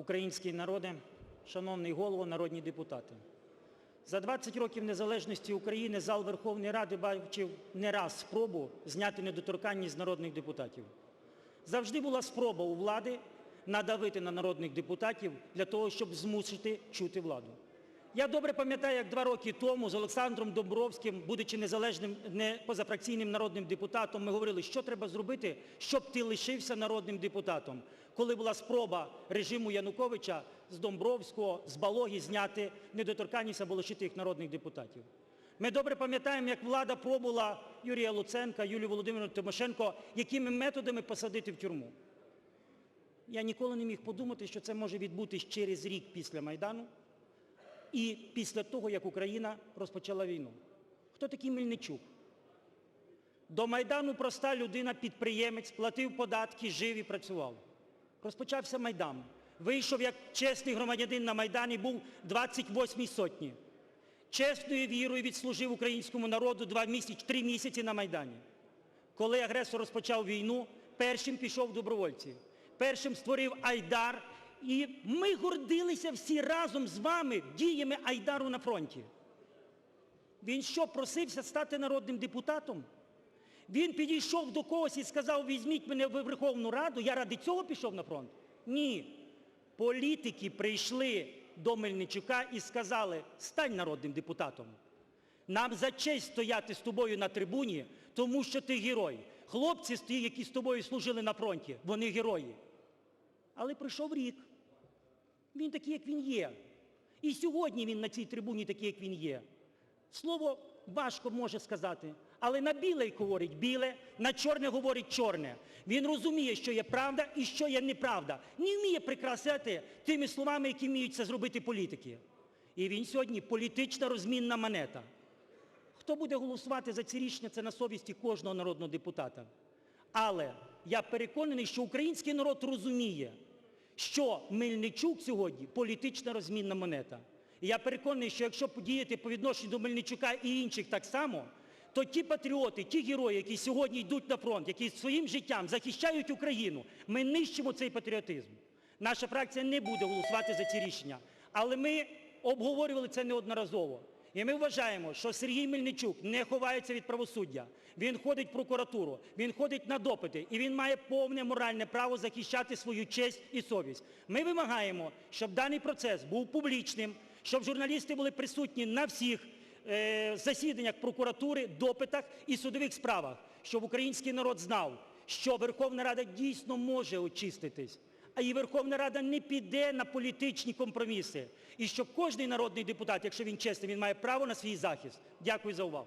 український народе, шановний голово, народні депутати. За 20 років незалежності України зал Верховної Ради бачив не раз спробу зняти недоторканність народних депутатів. Завжди була спроба у влади надавити на народних депутатів для того, щоб змусити чути владу. Я добре пам'ятаю, як два роки тому з Олександром Домбровським, будучи незалежним, не позафракційним народним депутатом, ми говорили, що треба зробити, щоб ти лишився народним депутатом. Коли була спроба режиму Януковича з Домбровського, з Балоги зняти недоторканність або лишити їх народних депутатів. Ми добре пам'ятаємо, як влада пробувала Юрія Луценка, Юлію Володимирівну Тимошенко, якими методами посадити в тюрму. Я ніколи не міг подумати, що це може відбутись через рік після Майдану і після того, як Україна розпочала війну. Хто такий Мельничук? До Майдану проста людина, підприємець, платив податки, жив і працював. Розпочався Майдан. Вийшов як чесний громадянин на Майдані, був 28-й сотні. Чесною вірою відслужив українському народу два місяці, три місяці на Майдані. Коли агресор розпочав війну, першим пішов добровольці. Першим створив Айдар. І ми гордилися всі разом з вами діями Айдару на фронті. Він що, просився стати народним депутатом? Він підійшов до когось і сказав, візьміть мене в Верховну Раду, я ради цього пішов на фронт? Ні. Політики прийшли до Мельничука і сказали, стань народним депутатом. Нам за честь стояти з тобою на трибуні, тому що ти герой. Хлопці, які з тобою служили на фронті, вони герої. Але пройшов рік. Він такий, як він є. І сьогодні він на цій трибуні такий, як він є. Слово важко може сказати, але на біле говорить біле, на чорне говорить чорне. Він розуміє, що є правда і що є неправда. Не вміє прикрасити тими словами, які вміють це зробити політики. І він сьогодні політична розмінна монета. Хто буде голосувати за ці рішення, це на совісті кожного народного депутата. Але я переконаний, що український народ розуміє, що Мельничук сьогодні політична розмінна монета. І я переконаний, що якщо подіяти по відношенню до Мельничука і інших так само, то ті патріоти, ті герої, які сьогодні йдуть на фронт, які своїм життям захищають Україну, ми нищимо цей патріотизм. Наша фракція не буде голосувати за ці рішення. Але ми обговорювали це неодноразово. І ми вважаємо, що Сергій Мельничук не ховається від правосуддя. Він ходить в прокуратуру, він ходить на допити, і він має повне моральне право захищати свою честь і совість. Ми вимагаємо, щоб даний процес був публічним, щоб журналісти були присутні на всіх е, засіданнях прокуратури, допитах і судових справах, щоб український народ знав, що Верховна Рада дійсно може очиститись. А і Верховна Рада не піде на політичні компроміси. І що кожний народний депутат, якщо він чесний, він має право на свій захист. Дякую за увагу.